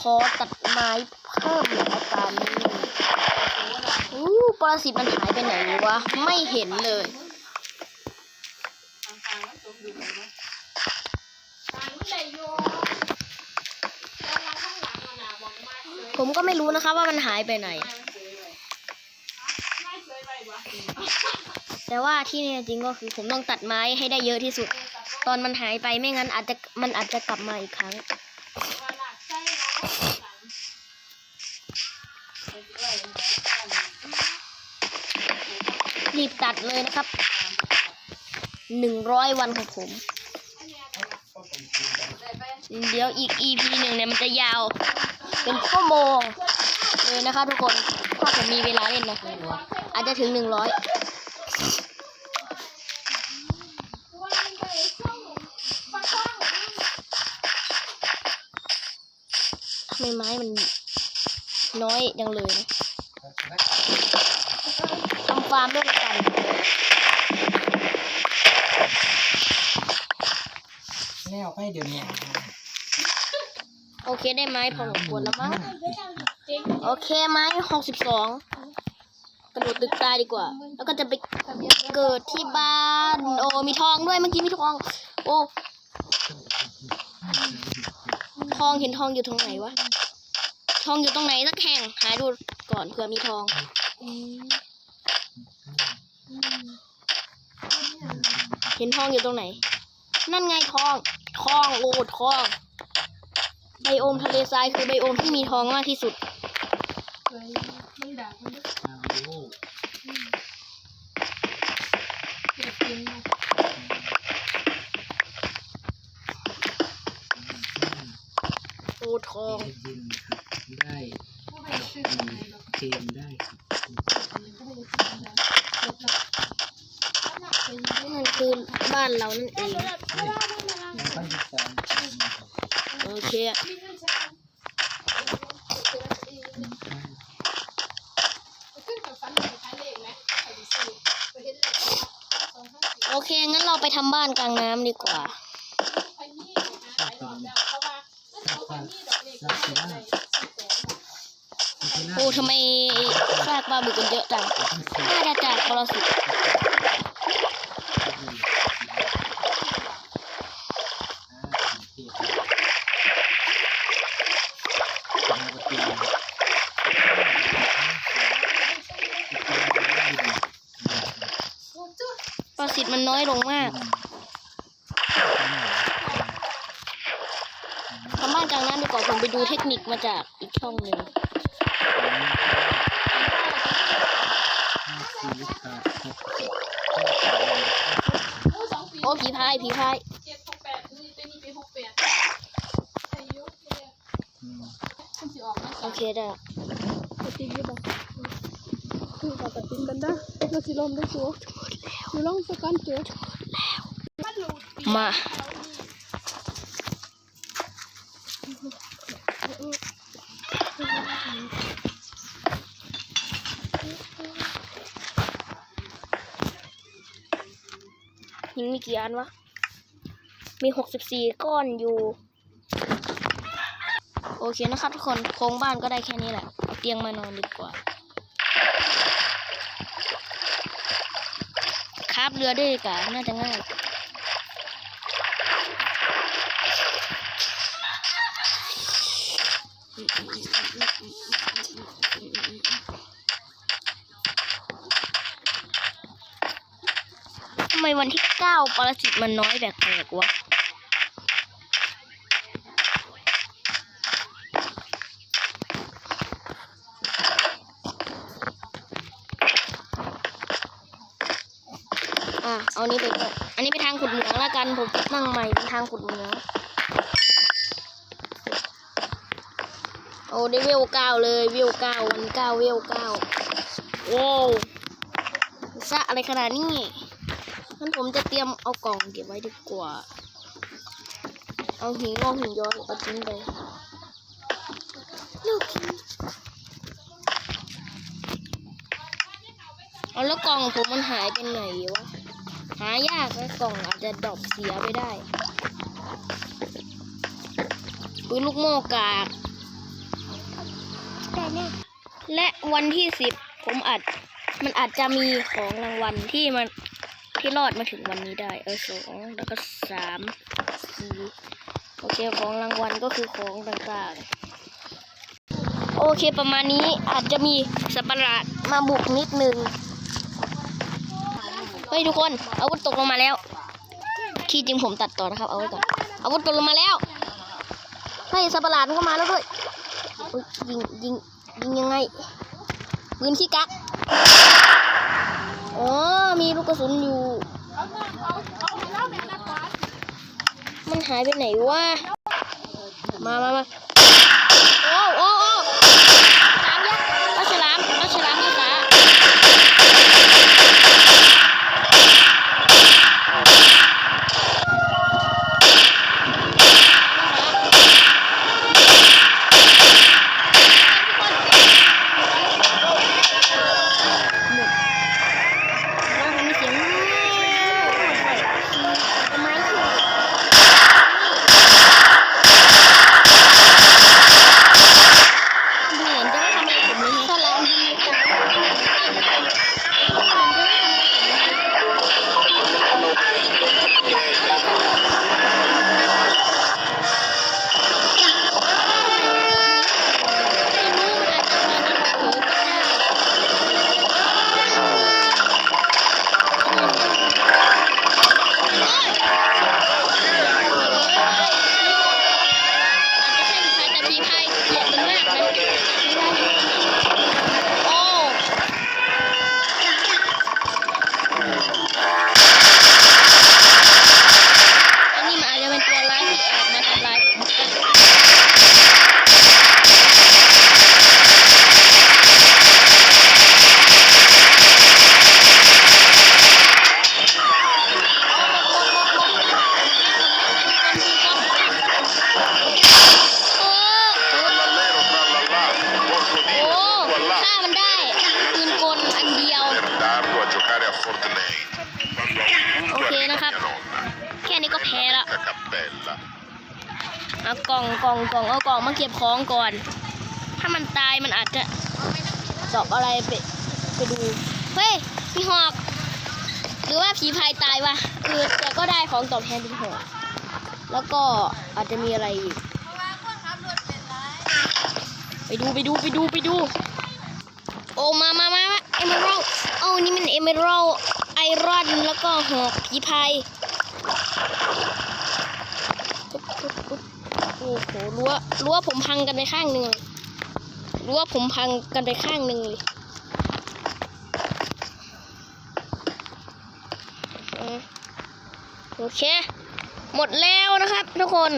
ขอตัดไม้เพิ่มในการนี้อู้ปรสิตมันหายไปไหนวะ ไม่เห็นเลยผมก็ไม่รู้นะคะว่ามันหายไปไหน แต่ว่าที่นี่จริงก็คือผมต้องตัดไม้ให้ได้เยอะที่สุด ตอนมันหายไปไม่งั้นอาจจะมันอาจจะกลับมาอีกครั้ง รีบตัดเลยนะครับ หนึ่งร้อยวันของผม เดี๋ยวอีก EP หนึ่งเนี่ยมันจะยาว เป็นชั่วโมงเลยนะคะทุกคน ถ้าผมมีเวลาเล่นนะอาจจะถึงหนึ่งร้อยทำไมไม้มัน น้อยจังเลยนะทำฟาร์มด้วยกันแล้วไปเดี๋ยวนี้โอเคได้ไม้พอสมควรแล้วมั้งโอเคไม้หกสิบสองกระโดดตึกตายดีกว่า แล้วก็จะไปเกิดที่บ้าน โอ้มีทองด้วยเมื่อกี้มีทอง โอ้ทองเห็นทองอยู่ตรงไหนวะ ทองอยู่ตรงไหนสักแห่ง หาดูก่อนเผื่อมีทองเห็นทองอยู่ตรงไหน นั่นไงทอง ทองโอ้ทอง ไบโอมทะเลทรายคือไบโอมที่มีทองมากที่สุดเฮ้ยมัน ไปเห็นเลขสองห้าสี่โอเค งั้นเราไปทำบ้านกลางน้ำดีกว่าไปนี่นะไปหมดแล้วเพราะว่าถ้าเขาไปนี่ดอกเลขก็ไม่ได้สี่แสนที่น่าโอ้ทำไมซากปลาบึกกันเยอะจังต้องเสียน่าจะจากปรสิต ปรสิตมันน้อยลงมากทำบ้านกลางน้ำดีกว่าผมไปดูเทคนิคมาจากอีกช่องหนึ่งโอ้ผีพายผีพายเจ็ดหกแปดนี่เป็นนี่เป็นหกแปดอายุเนี่ยคุณสิออกมาโอเคได้ปฏิบัติคือปฏิบัติได้เราสิลมได้ชัว อยู่ลองสกันเจอมา หินมีกี่อันวะ มีหกสิบสี่ก้อนอยู่ โอเคนะครับทุกคน โครงบ้านก็ได้แค่นี้แหละเอาเตียงมานอนดีกว่า คาบเรือด้วยกันน่าจะง่ายทำไมวันที่เก้าปรสิตมันน้อยแปลกๆวะ อะเอานี้ไปอนอันนี้ไปทางขุดเหมืองแล้วกันผมนั่งใหม่เป็นทางขุดเหมืองโอ้ได้เวลเก้าเลยเวลเก้าวันเก้าเวลเก้าโว้วซะอะไรขนาดนี้งั้นผมจะเตรียมเอากล่องเก็บไว้ดีกว่า เอาหินงอกหินย้อยเอาทิ้งไปลูกเอาแล้วกล่องผมมันหายไปไหนวะ หายากแล้กล่องอาจจะดรอปเสียไปได้ปืนลูกโม่กากและวันที่สิบผมอาจมันอาจจะมีของรางวัลที่มันที่รอดมาถึงวันนี้ได้ เออสองแล้วก็สามสี่โอเคของรางวัลก็คือของต่างๆ โอเคประมาณนี้อาจจะมีสัตว์ประหลาดมาบุกนิดนึง เฮ้ยทุกคนอาวุธตกลงมาแล้ว ที่จริงผมตัดต่อนะครับเอาไว้ก่อนอาวุธตกลงมาแล้วเฮ้ยสัตว์ประหลาดมันก็มาแล้วด้วยยิงยิงยิงยังไงปืนขี้กักอ๋อมีลูกกระสุนอยู่มันหายไปไหนวะมามามา ของก่อน ถ้ามันตายมันอาจจะดอกอะไรไปไปดู เฮ้ยมีหอก หรือว่าผีพายตายวะเออแต่ก็ได้ของตอบแทนเป็นหอกแล้วก็อาจจะมีอะไรอีกไปดูไปดูไปดูไปดู โอ้มามามาเอเมอรัลโอ้นี่มันเอเมอรัลไอรอนแล้วก็หอกผีพายโอ้โหรั้ว รั้วผมพังกันไปข้างหนึ่งเลยรั้วผมพังกันไปข้างหนึ่งเลยโอเค หมดแล้วนะครับทุกคน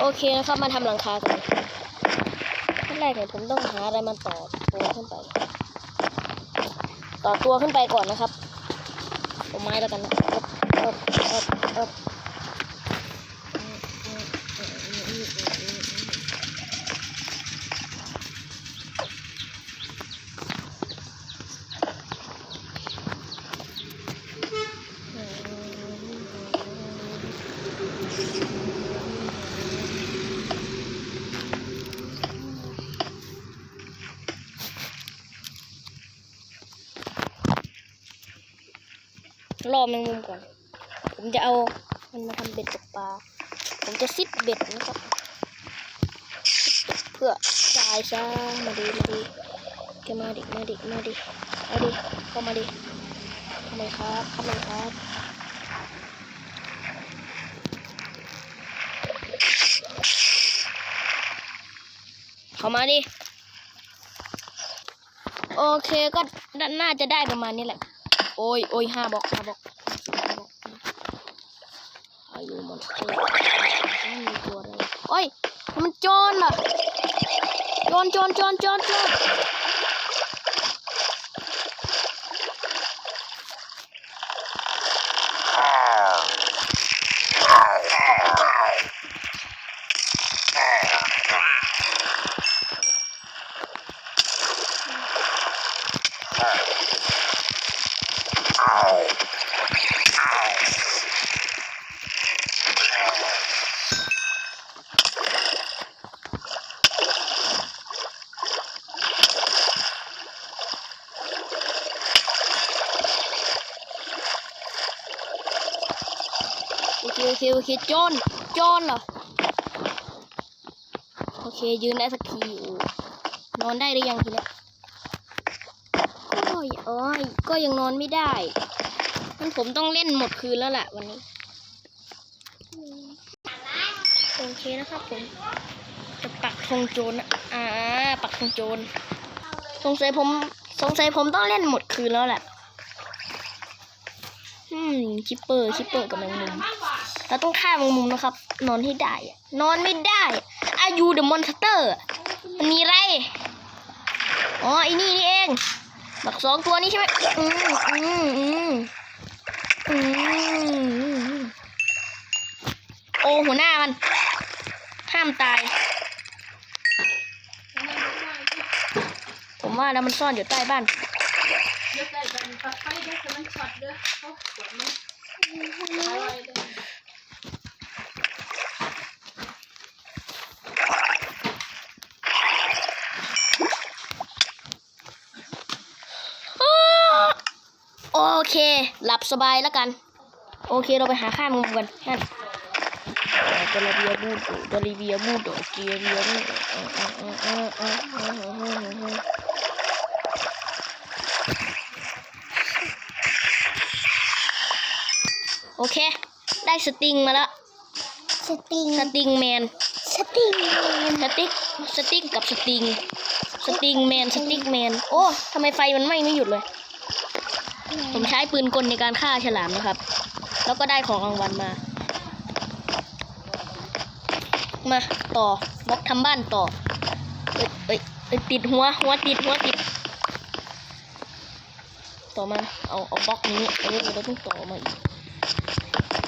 โอเคนะครับมาทำหลังคากันขั้นแรกเนี่ยผมต้องหาอะไรมาต่อตัวขึ้นไป ต่อตัวขึ้นไปก่อนนะครับเอาไม้แล้วกันนะเอิบเอิบเอิบเอิบ รอแมงมุมก่อน ผมจะเอามันมาทำเบ็ดตกปลา ผมจะซิดเบ็ดนะครับเพื่อจ่ายซะมาดีมาดีแกมาดิมาดิมาดิ เอาดิ เข้ามาดิทำไมครับทำไมครับ เข้ามาดิโอเคก็น่าจะได้ประมาณนี้แหละ โอ้ยโอ้ยห้าบอกห้าบอกอายุมันเกินไม่มีตัวอะไรโอ้ยมันโจรเหรอโจรโจรโจรโจรโจร เคโอเคโจนโจนเหรอ โอเค ยืนได้สักทีนอนได้หรือยังทีเนี้ยโอ้ยโอ้ยก็ยังนอนไม่ได้งั้นผมต้องเล่นหมดคืนแล้วแหละวันนี้ โอเคนะครับผม จะปักธงโจรนะอ่า ปักธงโจรสงสัยผมสงสัยผมต้องเล่นหมดคืนแล้วแหละ อืมคิปเปอร์คิปเปอร์กับแมงมุม เราต้องฆ่าแมงมุมนะครับ นอนให้ได้ นอนไม่ได้อายุเดอะมอนสเตอร์มันมีอะไรอ๋อไอ้นี่นี่เองบักสองตัวนี้ใช่ไหมอืมอืมอืมอืมโอ้หัวหน้ามัน ห้ามตาย ผมว่าแล้วมันซ่อนอยู่ใต้บ้านเดี๋ยวใส่กันปัดไฟเดี๋ยวมันช็อตเด้อเขากดมันอาไว้เอเค หลับสบายแล้วกัน โอเคเราไปหาข้ามุมกันนั่นตลเบียบูดตลเบียบูดเกียเบียบูดโอเค ได้สติงมาแล้ว สติง สติงแมน สติงแมนสติ๊ก สติงกับสติง สติงแมน สติ๊กแมน โอ้ทำไมไฟมันไหม้ไม่หยุดเลย ผมใช้ปืนกลในการฆ่าฉลามนะครับ แล้วก็ได้ของรางวัลมา มาต่อบล็อกทำบ้านต่อเอ้ยเอ้ยเอ้ยติดหัวหัวติดหัวติด ต่อมาเอาเอาบล็อกนี้เออเราต้องต่อมาอีก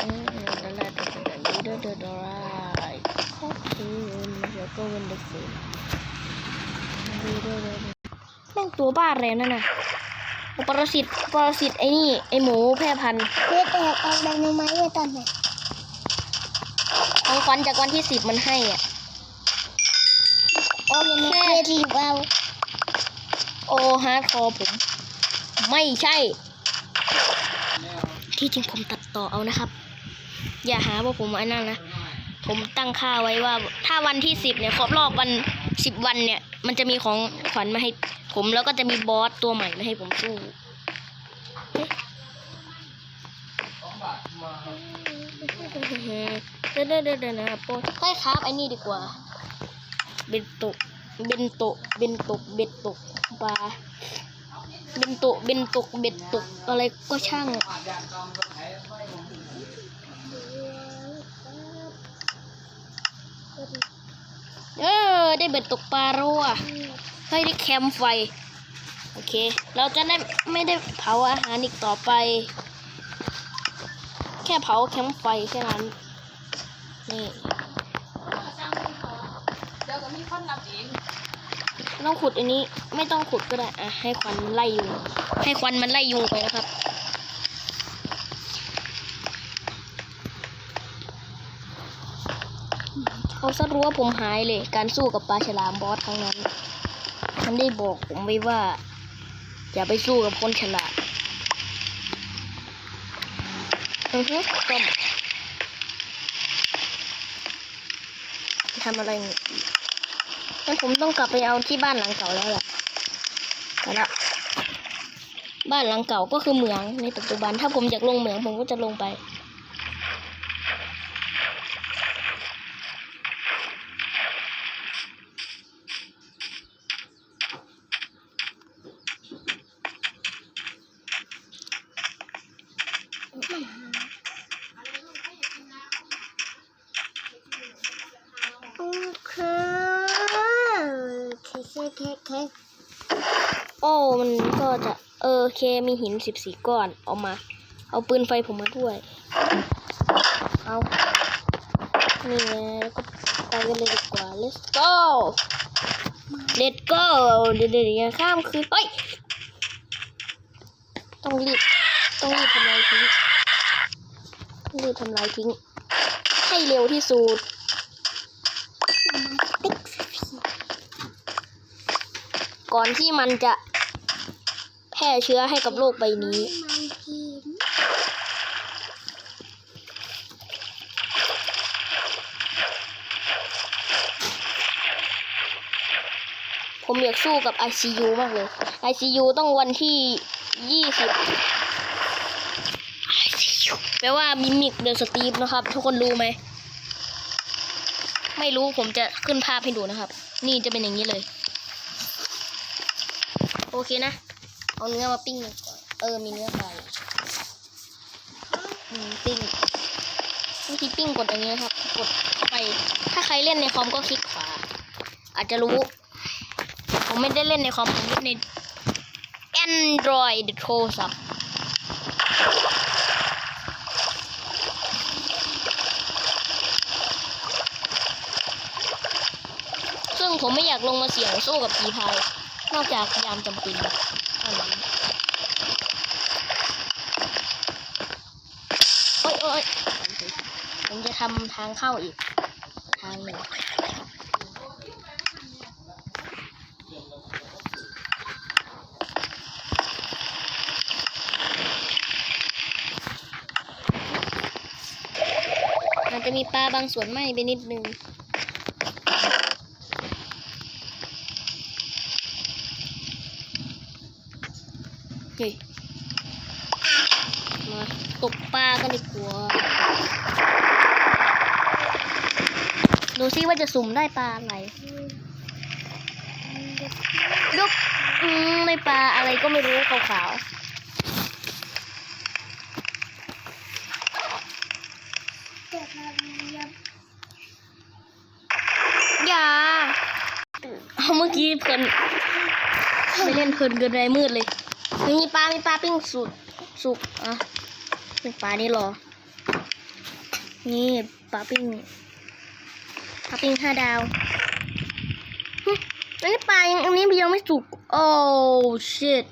อืมดาราดาราดาราดาราดารขอบคุณแล้วก็วันเดอร์ฟูลแม่งตัวบ้าอะไรนั่นน่ะ ปรสิตปรสิตไอ้นี่ไอ้หมูแพร่พันธุ์เพื่อแตกเอาไดโนไม้ไว้ตอนไหนของขวัญจากวันที่สิบมันให้อะโอ้ยมันเคยรีบเอาโอฮาร์ดคอร์ผม ไม่ใช่ ที่จริงผมตัดต่อเอานะครับ อย่าหาว่าผมไอ้นั่นนะผมตั้งค่าไว้ว่า ถ้าวันที่สิบเนี่ยครบรอบวันสิบวันเนี่ย มันจะมีของขวัญมาให้ ผมแล้วก็จะมีบอสตัวใหม่มาให้ผมสู้เดี๋ยวเดี๋ยวเดี๋ยวเดี๋ยวนะโปรค่อยครับไอ้นี่ดีกว่า เบนโตเบนโตเบนโตเบ็ดตกปลาเบนโตเบนตกเบ็ดตกอะไรก็ช่างเออได้เบ็ดตกปลารัว เฮ้ยได้แคมป์ไฟ โอเค เราจะได้ไม่ได้เผาอาหารอีกต่อไป แค่เผาแคมป์ไฟแค่นั้น นี่เดี๋ยวก็มีคนรับเองไม่ต้องขุดอันนี้ไม่ต้องขุดก็ได้อะให้ควันมันไล่ยุงให้ควันมันไล่ยุงไปนะครับเอาซะรู้ว่าผมหายเลย การสู้กับปลาฉลามบอสครั้งนั้น มันได้บอกผมไว้ว่า อย่าไปสู้กับคนฉลาดอือฮึก็ทำอะไรนี่ยงั้นผมต้องกลับไปเอาที่บ้านหลังเก่าแล้วแหละไปละบ้านหลังเก่าก็คือเหมืองในปัจจุบัน ถ้าผมอยากลงเหมืองผมก็จะลงไป โอเคเคเคเคเค โอ้ มันก็จะ เคมีหินสิบสี่ก้อนเอามา เอาปืนไฟผมมาด้วย เอา นี่ไงแล้วก็ไปกันเลยดีกว่า let's go let's go เดี๋ยวเดี๋ยวข้ามคืนเฮ้ย ต้องรีบ ต้องรีบทำลายทิ้งรีบทำลายทิ้ง ให้เร็วที่สุดก่อนที่มันจะ พร่เชื้อให้กับโลกใบนี้ผมอยากสู้กับ ICU มากเลย ICU ต้องวันที่20แปลว่ามิมิกเดอะสตีฟนะครับ ทุกคนรู้ไหม ไม่รู้ผมจะขึ้นภาพให้ดูนะครับ นี่จะเป็นอย่างนี้เลย โอเคนะ เอาเนื้อมาปิ้งก่อน เออ มีเนื้อปลาอยู่ปิ้งวิธีปิ้งกดอย่างนี้นะครับ กดไป ถ้าใครเล่นในคอมก็คลิกขวา อาจจะรู้ ผมไม่ได้เล่นในคอม ผมเล่นใน Android โทรศัพท์ซึ่งผมไม่อยากลงมาเสี่ยงสู้กับผีพาย นอกจากยามจำเป็น โอ๊ยโอ๊ยผมจะทำทางเข้าอีก ทางหนึ่งอาจจะมีปลาบางส่วนไหมไปนิดนึง เฮ้ยมาตกปลากัน ดีกว่า ดูซิว่าจะสุ่มได้ปลาอะไรยุบอืมไม่ปลาอะไรก็ไม่รู้ขาวๆอย่าเอาเมื่อกี้เพลินไม่เล่นเพลินเกินไปมืดเลย มีปลา มีปลาปิ้งสุกสุกอะ ปิ้งปลานี่รอ นี่ปลาปิ้งปลาปิ้งห้าดาวหึอันนี้ปลายังอันนี้ยังไม่สุก โอ้ชิต